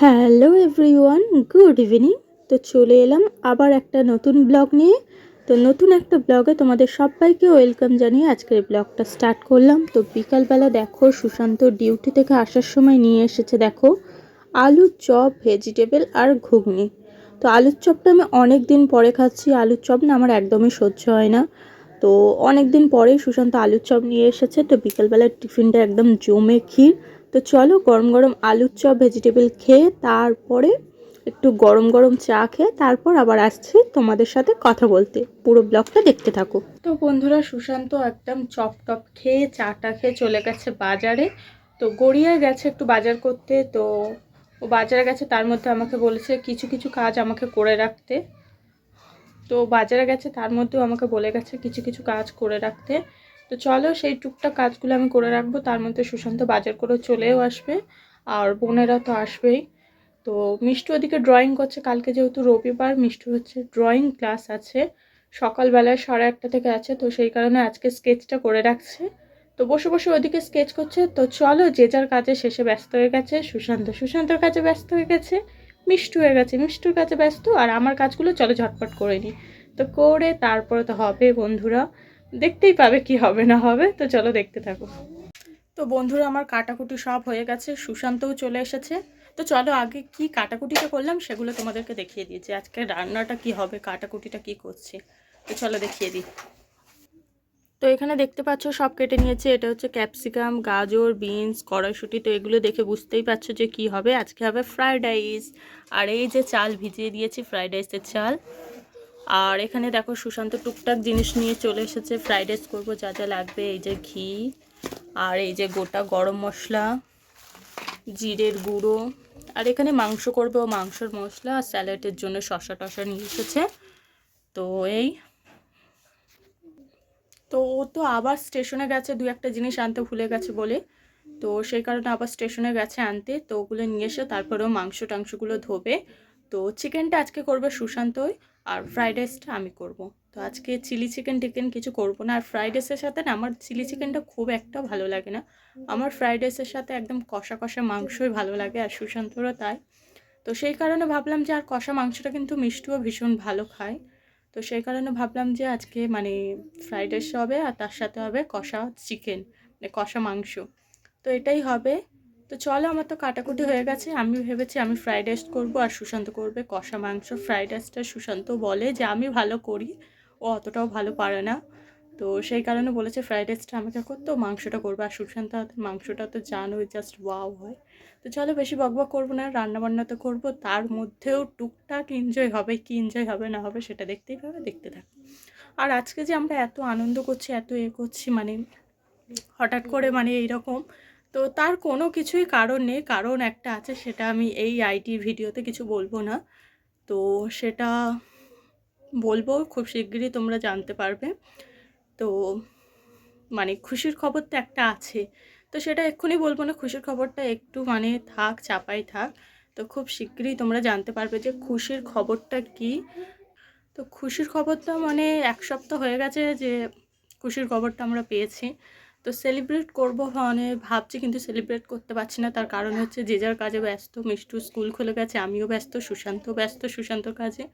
Hello everyone, good evening. তো চলে এলাম আবার একটা নতুন ব্লগ নিয়ে। তো নতুন একটা ব্লগে তোমাদের সবাইকে ওয়েলকাম জানিয়ে আজকের ব্লগটা স্টার্ট করলাম। তো বিকালবেলা দেখো, সুশান্ত ডিউটি থেকে আসার সময় নিয়ে এসেছে, দেখো আলুর চপ, ভেজিটেবল আর ঘুগনি। তো আলুর চপটা আমি অনেক দিন পরে খাচ্ছি। আলুর চপ না আমার একদমই সহ্য হয় না। তো অনেক দিন পরেই সুশান্ত আলুর চপ নিয়ে এসেছে। তো বিকেলবেলার টিফিনটা একদম জমে ক্ষীর। তো চলো গরম গরম আলুর চপ ভেজিটেবল খেয়ে তারপরে একটু গরম গরম চা খেয়ে তারপর আবার আসছি তোমাদের সাথে কথা বলতে। পুরো ব্লগটা দেখতে থাকো। তো বন্ধুরা, সুশান্ত একদম চপ টপ খেয়ে, চাটা খেয়ে চলে গেছে বাজারে। তো গড়িয়ে গেছে একটু বাজার করতে। তো ও বাজারে গেছে, তার মধ্যে আমাকে বলেছে কিছু কিছু কাজ আমাকে করে রাখতে। তো বাজারে গেছে, তার মধ্যেও আমাকে বলে গেছে কিছু কিছু কাজ করে রাখতে। তো চলো সেই টুকটাক কাজগুলো আমি করে রাখব, তার মধ্যে সুশান্ত বাজার করে চলেও আসবে আর বোনেরা তো আসবেই। তো মিষ্টি ওদিকে ড্রয়িং করছে, কালকে যেহেতু রবিবার মিষ্টি হচ্ছে ড্রয়িং ক্লাস আছে, সকালবেলায় সাড়ে আটটা থেকে আছে, তো সেই কারণে আজকে স্কেচটা করে রাখছে। তো বসে বসে ওদিকে স্কেচ করছে, তো চলো যে যার কাজে শেষে ব্যস্ত হয়ে গেছে, সুশান্ত। সুশান্তর কাজে ব্যস্ত হয়ে গেছে, মিষ্টু হয়ে গেছে, মিষ্টুর কাছে ব্যস্ত, আর আমার কাজগুলো চলো ঝটপট করে নিই। তো করে তারপরে তো হবে বন্ধুরা। দেখতেই পাবে কি হবে না হবে, তো চলো দেখতে থাকো। তো বন্ধুরা, আমার কাটাকুটি সব হয়ে গেছে, সুশান্তও চলে এসেছে। তো চলো আগে কি কাটাকুটিটা করলাম সেগুলো তোমাদেরকে দেখিয়ে দিয়েছি আজকে রান্নাটা কি হবে, কাটাকুটিটা কি করছি। তো চলো দেখিয়ে দিই। তো এখানে দেখতে পাচ্ছ, সব কেটে নিয়েছে, এটা হচ্ছে ক্যাপসিকাম, গাজর, বিনস, কড়াইশুটি, তো এগুলো দেখে বুঝতেই পারছ যে কি হবে। আজকে হবে ফ্রায়েড রাইস। আর এই যে চাল ভিজিয়ে দিয়েছি ফ্রায়েড রাইসের চাল। আর এখানে দেখো সুশান্ত টুকটাক জিনিস নিয়ে চলে এসেছে। ফ্রাইড রাইস করব, যা যা লাগবে, এই যে ঘি, আর এই যে গোটা গরম মশলা, জিরের গুঁড়ো, আর এখানে মাংস করবে ও মাংসর মশলা, আর স্যালাডের জন্য শশা টশা নিয়ে এসেছে। তো এই, তো ও তো আবার স্টেশনে গেছে, দু একটা জিনিস আনতে ভুলে গেছে বলে। তো সেই কারণে আবার স্টেশনে গেছে আনতে, তো ওগুলো নিয়ে এসে তারপরেও মাংস টাংসগুলো ধোবে। তো চিকেনটা আজকে করবে সুশান্তই আর ফ্রাইড রাইসটা আমি করব। তো আজকে চিলি চিকেন টিকেন কিছু করব না। আর ফ্রাইড রাইসের সাথে না আমার চিলি চিকেনটা খুব একটা ভালো লাগে না। আমার ফ্রাইড রাইসের সাথে একদম কষা কষা মাংসই ভালো লাগে আর সুশান্তরও তাই। তো সেই কারণে ভাবলাম যে আর কষা মাংসটা কিন্তু মিষ্টিও ভীষণ ভালো খায়। তো সেই কারণে ভাবলাম যে আজকে মানে ফ্রাইড রাইস হবে আর তার সাথে হবে কষা চিকেন মানে কষা মাংস। তো এটাই হবে। তো চলো, আমার তো কাটাকুটি হয়ে গেছে। আমি ভেবেছি আমি ফ্রাইড রাইস করব আর সুশান্ত করবে। কষা মাংস ফ্রাইড রাইসটা সুশান্ত বলে যে, আমি ভালো করি। ও অতটাও ভালো পারে না। তো সেই কারণে বলেছে ফ্রাইড রাইসটা আমাকে করতো মাংসটা করবে। আর সুশান্ত, মাংসটা তো জানোই জাস্ট ওয়াও হয়। তো চলো, বেশি বকবক করব না, রান্নাবান্না তো করব। তার মধ্যেও টুকটাক এনজয় হবে, কি এনজয় হবে, না হবে, সেটা দেখতেই পাবে, দেখতে থাকো। আর আজকে যে আমরা এত আনন্দ করছি, এত এ করছি মানে হঠাৎ করে মানে এইরকম তো তার কোনো কিছুই কারণ নেই। কারণ একটা আছে, সেটা আমি এই আইটি ভিডিওতে কিছু বলব না। তো সেটা বলব, খুব শিগগিরই তোমরা জানতে পারবে। তো মানে খুশির খবর তো একটা আছে। তো সেটা এক্ষুনি বলব না, খুশির খবরটা একটু মানে থাক, চাপাই থাক। তো খুব শিগগিরই তোমরা জানতে পারবে যে খুশির খবরটা কি। তো খুশির খবরটা মানে এক সপ্তাহ হয়ে গেছে যে খুশির খবরটা আমরা পেয়েছি। তো সেলিব্রেট করব মানে ভাবছি কিন্তু সেলিব্রেট করতে পারছি না। তার কারণ হচ্ছে যে যার কাজে ব্যস্ত, মিষ্টু স্কুল খুলে গেছে, আমিও ব্যস্ত সুশান্ত ব্যস্ত, সুশান্তর কাজে।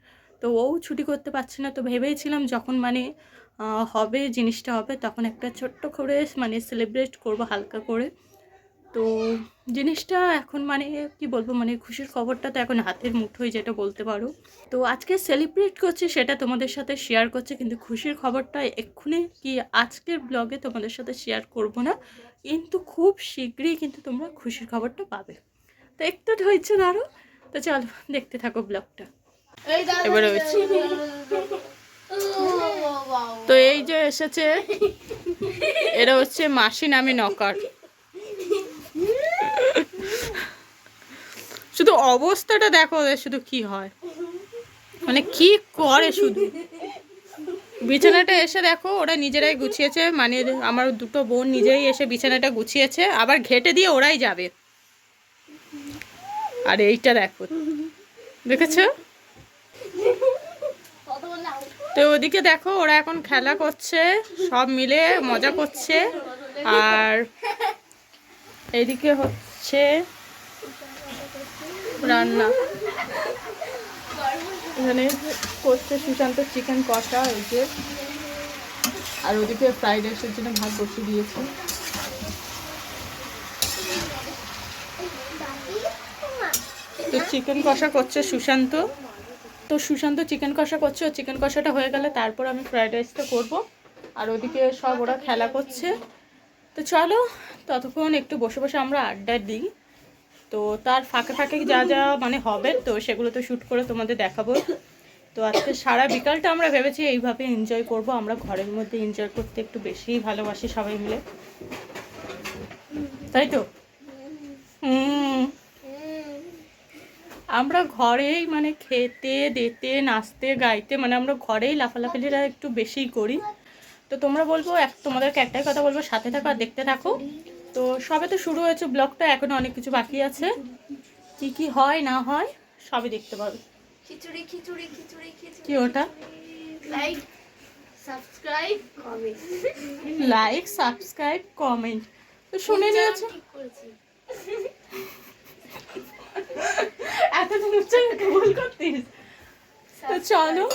তো ও ছুটি করতে পারছে না। তো ভেবেইছিলাম যখন মানে হবে, জিনিসটা হবে, তখন একটা ছোট্ট করে মানে সেলিব্রেট করব হালকা করে। তো জিনিসটা এখন মানে কি বলব মানে খুশির খবরটা তো এখন হাতের মুঠোই যেটা বলতে পারো। তো আজকে সেলিব্রেট করছে সেটা তোমাদের সাথে শেয়ার করছে কিন্তু খুশির খবরটা এক্ষুনি কি আজকের ব্লগে তোমাদের সাথে শেয়ার করব না কিন্তু খুব শীঘ্রই কিন্তু তোমরা খুশির খবরটা পাবে। তো একটু ধৈর্য ধরো তো চলো দেখতে থাকো ব্লগটা এবারে তো এই যে এসেছে এরা হচ্ছে মাসি নামে নকার শুধু অবস্থাটা দেখো ওদের শুধু কি হয়। মানে কি করে শুধু? বিছানাটা এসে দেখো, ওরা নিজেরাই গুছিয়েছে মানে আমার দুটো বোন নিজেই এসে বিছানাটা গুছিয়েছে, আবার ঘেটে দিয়ে ওরাই যাবে। আর এইটা দেখো। দেখেছ? তো ওদিকে দেখো, ওরা এখন খেলা করছে, সব মিলে মজা করছে। আর এদিকে হচ্ছে রান্না। এখানে করছে সুশান্ত চিকেন কষা হয়েছে আর ওদিকে ফ্রাইড রাইসের জন্য ভাত বসিয়ে দিয়েছে। তো চিকেন কষা করছে সুশান্ত। তো সুশান্ত চিকেন কষা করছে, ও চিকেন কষাটা হয়ে গেলে তারপর আমি ফ্রাইড রাইসটা করব। আর ওদিকে সব ওরা খেলা করছে। তো চলো, ততক্ষণ একটু বসে বসে আমরা আড্ডা দিই। তো তার ফাঁকে ফাঁকে যা যা মানে হবে, তো সেগুলো তো শ্যুট করে তোমাদের দেখাবো। তো আজকে সারা বিকালটা আমরা ভেবেছি এইভাবে এনজয় করব, আমরা ঘরের মধ্যে এনজয় করতে একটু বেশিই ভালোবাসি সবাই মিলে। তাই তো? আমরা ঘরেই মানে খেতে, দেতে, নাচতে, গাইতে মানে আমরা ঘরেই লাফালাফালিটা একটু বেশিই করি। তো তোমরা বলব, এক তোমাদেরকে একটাই কথা বলব, সাথে থাকো আর দেখতে থাকো। তো সবে তো শুরু হয়েছে ব্লগটা এখনও অনেক কিছু বাকি আছে। কি কি হয় না হয় সবই দেখতে পাবে। খিচুড়ি খিচুড়ি খিচুড়ি খিচুড়ি। কি ওটা? Like subscribe comment like subscribe comment তো শুনে নিয়েছো? এতদিন উচ্চারণকে ভুল করতিস। তো চলো।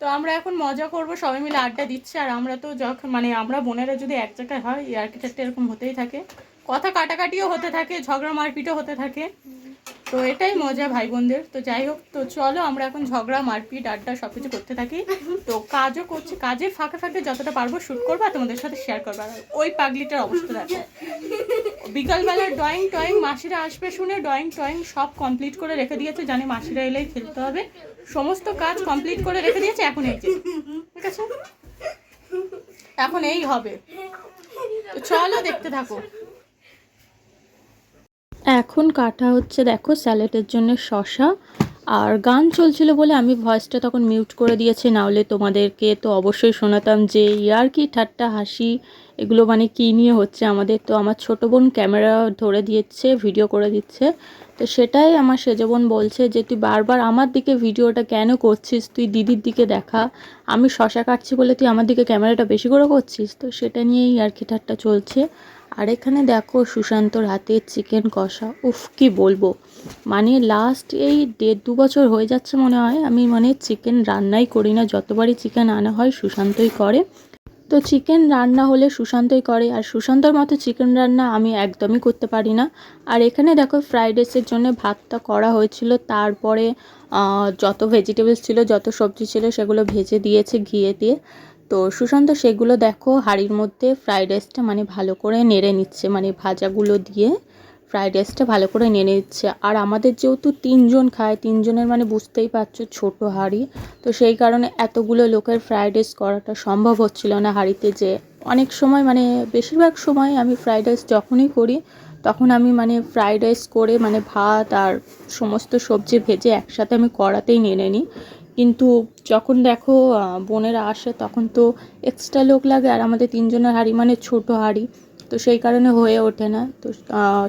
তো আমরা এখন মজা করব, সবাই মিলে আড্ডা দিচ্ছি, আর আমরা তো যখন মানে আমরা বোনেরা যদি এক জায়গায় হয় আর্কিটেক্ট এরকম হতেই থাকে। কথা কাটাকাটিও হতে থাকে, ঝগড়া মারপিটও হতে থাকে। তো এটাই মজা ভাই বোনদের তো যাই হোক, তো চলো আমরা এখন ঝগড়া, মারপিট, আড্ডা সব কিছু করতে থাকি। তো কাজও করছি, কাজের ফাঁকে ফাঁকে যতটা পারব শ্যুট করব আর তোমাদের সাথে শেয়ার করব। আর ওই পাগলিটার অবস্থা দেখো। বিকালবেলা ড্রয়িং টয়িং মাসিরা আসবে শুনে ড্রয়িং টয়িং সব কমপ্লিট করে রেখে দিয়েছে। জানি মাসিরা এলেই খেলতে হবে। সমস্ত কাজ কমপ্লিট করে রেখে দিয়েছে, এখন এই যে। ঠিক আছে? এখন এই হবে। তো চলো দেখতে থাকো। এখন কাটা হচ্ছে দেখো স্যালাডের জন্য শশা আর গান চলছিল বলে আমি ভয়েসটা তখন মিউট করে দিয়েছি, নাহলে তোমাদেরকে তো অবশ্যই শোনাতাম যে ইয়ার কি ঠাট্টা হাসি, এগুলো মানে কী নিয়ে হচ্ছে আমাদের। তো আমার ছোটো বোন ক্যামেরা ধরে দিচ্ছে, ভিডিও করে দিচ্ছে। তো সেটাই আমার সেজ বোন বলছে যে, তুই বারবার আমার দিকে ভিডিওটা কেন করছিস? তুই দিদির দিকে দেখা। আমি শশা কাটছি বলে তুই আমার দিকে ক্যামেরাটা বেশি করে করছিস? তো সেটা নিয়েই আর কি ঠাট্টা চলছে। আর এখানে দেখো সুশান্তর হাতে চিকেন কষা। উফ, কি বলব? মানে লাস্ট এই দেড় দু বছর হয়ে যাচ্ছে মনে হয়। আমি মানে চিকেন রান্নাই করি না। যতবারই চিকেন আনা হয়, সুশান্তই করে। তো চিকেন রান্না হলে সুশান্তই করে। আর সুশান্তর মতো চিকেন রান্না আমি একদমই করতে পারি না। আর এখানে দেখো ফ্রাইড রাইসের জন্য ভাতটা করা হয়েছিল। তারপরে যত ভেজিটেবলস ছিল, যত সবজি ছিল, সেগুলো ভেজে দিয়েছে ঘিয়ে দিয়ে। তো সুশান্ত, সেগুলো দেখো, হাঁড়ির মধ্যে ফ্রাইড রাইসটা মানে ভালো করে নেড়ে নিচ্ছে মানে ভাজাগুলো দিয়ে ফ্রাইড রাইসটা ভালো করে নেড়ে নিচ্ছে। আর আমাদের যেহেতু তিনজন খায়, তিনজনের মানে বুঝতেই পারছ ছোট হাঁড়ি, তো সেই কারণে এতগুলো লোকের ফ্রাইড রাইস করাটা সম্ভব হচ্ছিল না হাঁড়িতে যে অনেক সময় মানে বেশিরভাগ সময় আমি ফ্রাইড রাইস যখনই করি, তখন আমি মানে ফ্রাইড রাইস করে মানে ভাত আর সমস্ত সবজি ভেজে একসাথে আমি কড়াতেই নেড়ে নিই। কিন্তু যখন দেখো বোনেরা আসে তখন তো এক্সট্রা লোক লাগে আর আমাদের তিনজনের হাঁড়ি মানে ছোট হাঁড়ি। তো সেই কারণে হয়ে ওঠে না। তো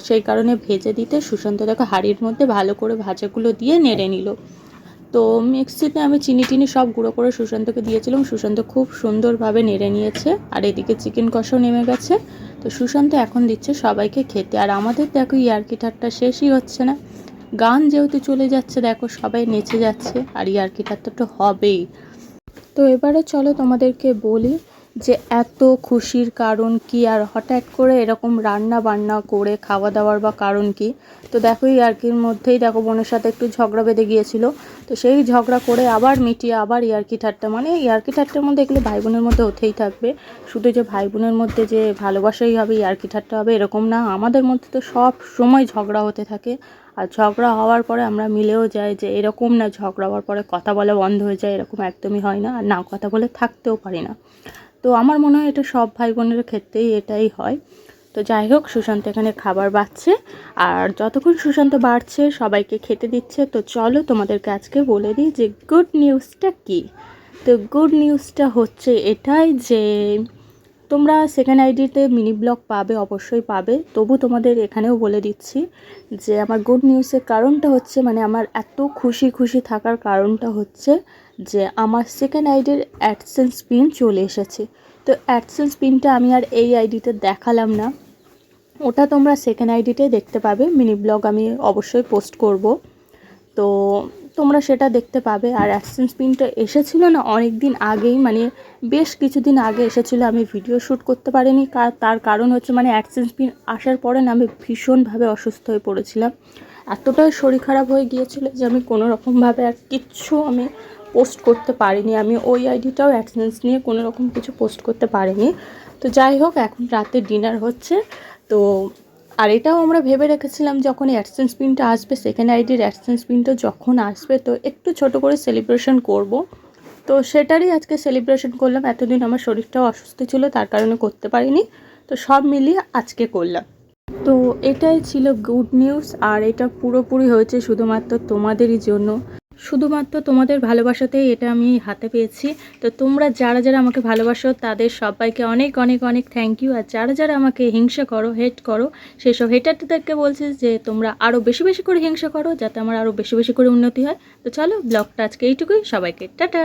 সেই কারণে ভেজে দিতে সুশান্ত দেখো হাঁড়ির মধ্যে ভালো করে ভাজাগুলো দিয়ে নেড়ে নিল। তো মিক্সিতে আমি চিনি টিনি সব গুঁড়ো করে সুশান্তকে দিয়েছিলাম। সুশান্ত খুব সুন্দরভাবে নেড়ে নিয়েছে আর এদিকে চিকেন কষাও নেমে গেছে। তো সুশান্ত এখন দিচ্ছে সবাইকে খেতে। আর আমাদের দেখো ইয়ার্কি ঠাট্টা শেষই হচ্ছে না। গান যেহেতু চলে যাচ্ছে, দেখো সবাই নেচে যাচ্ছে আর ইয়ার্কি ঠাট্টা তো হবেই। তো এবারে চলো তোমাদেরকে বলি যে এত খুশির কারণ কি আর হঠাৎ করে এরকম রান্না বান্না করে খাওয়া দাওয়ার বা কারণ কি? তো দেখো ইয়ার্কির মধ্যেই দেখো বোনের সাথে একটু ঝগড়া বেঁধে গিয়েছিল। তো সেই ঝগড়া করে আবার মিটিয়ে আবার ইয়ার্কি ঠাট্টা মানে ইয়ার্কি ঠাট্টার মধ্যে এগুলো ভাই বোনের মধ্যে হতেই থাকবে। শুধু যে ভাই বোনের মধ্যে যে ভালোবাসাই হবে ইয়ার্কি ঠাট্টা হবে এরকম না। আমাদের মধ্যে তো সব সময় ঝগড়া হতে থাকে। আর ঝগড়া হওয়ার পরে আমরা মিলেও যাই যে এরকম না ঝগড়া হওয়ার পরে কথা বলা বন্ধ হয়ে যায়, এরকম একদমই হয় না। আর না কথা বলে থাকতেও পারি না। তো আমার মনে হয় এটা সব ভাই বোনের ক্ষেত্রেই এটাই হয়। তো যাই হোক, সুশান্ত এখানে খাবার বাড়ছে। আর যতক্ষণ সুশান্ত বাড়ছে, সবাইকে খেতে দিচ্ছে। তো চলো তোমাদেরকে আজকে বলে দিই যে গুড নিউজটা কী? তো গুড নিউজটা হচ্ছে এটাই যে তোমরা সেকেন্ড আইডিতে মিনি ব্লগ পাবে, অবশ্যই পাবে। তবু তোমাদের এখানেও বলে দিচ্ছি যে, আমার গুড নিউজের কারণটা হচ্ছে মানে আমার এত খুশি খুশি থাকার কারণটা হচ্ছে যে, আমার সেকেন্ড আইডির অ্যাডসেন্স পিন চলে এসেছে। তো অ্যাডসেন্স পিনটা আমি আর এই আইডিতে দেখালাম না। ওটা তোমরা সেকেন্ড আইডিতে দেখতে পাবে। মিনি ব্লগ আমি অবশ্যই পোস্ট করব। তো তোমরা সেটা দেখতে পাবে। আর অ্যাডসেন্স পিনটা এসেছিল না অনেক দিন আগেই মানে বেশ কিছুদিন আগে এসেছিল, আমি ভিডিও শ্যুট করতে পারিনি। তার কারণ হচ্ছে মানে অ্যাডসেন্স পিন আসার পরে না, আমি ভীষণভাবে অসুস্থ হয়ে পড়েছিলাম। এতটাই শরীর খারাপ হয়ে গিয়েছিল যে, আমি কোনো রকমভাবে আর কিচ্ছু আমি পোস্ট করতে পারিনি। আমি ওই আইডিটাও অ্যাডসেন্স নিয়ে কোনো রকম কিছু পোস্ট করতে পারিনি। তো যাই হোক, এখন রাতে ডিনার হচ্ছে। তো আর এটাও আমরা ভেবে রেখেছিলাম যখন অ্যাডসেন্স পিনটা আসবে সেকেন্ড আইডির অ্যাডসেন্স পিনটা যখন আসবে, তো একটু ছোট করে সেলিব্রেশন করব। তো সেটারই আজকে সেলিব্রেশন করলাম। এতদিন আমার শরীরটাও অসুস্থ ছিল, তার কারণে করতে পারিনি। তো সব মিলিয়ে আজকে করলাম। তো এটাই ছিল গুড নিউজ আর এটা পুরোপুরি হয়েছে শুধুমাত্র তোমাদেরই জন্য। শুধুমাত্র তোমাদের ভালোবাসাতেই এটা আমি হাতে পেয়েছি। তো তোমরা যারা যারা আমাকে ভালোবাসো, তাদের সবাইকে অনেক অনেক অনেক থ্যাংক ইউ আর যারা যারা আমাকে হিংসা করো হেট করো, সেসব হেটারদেরকে বলছি যে তোমরা আরও বেশি বেশি করে হিংসা করো, যাতে আমার আরও বেশি বেশি করে উন্নতি হয়। তো চলো ব্লগটা আজকে এইটুকুই। সবাইকে টাটা!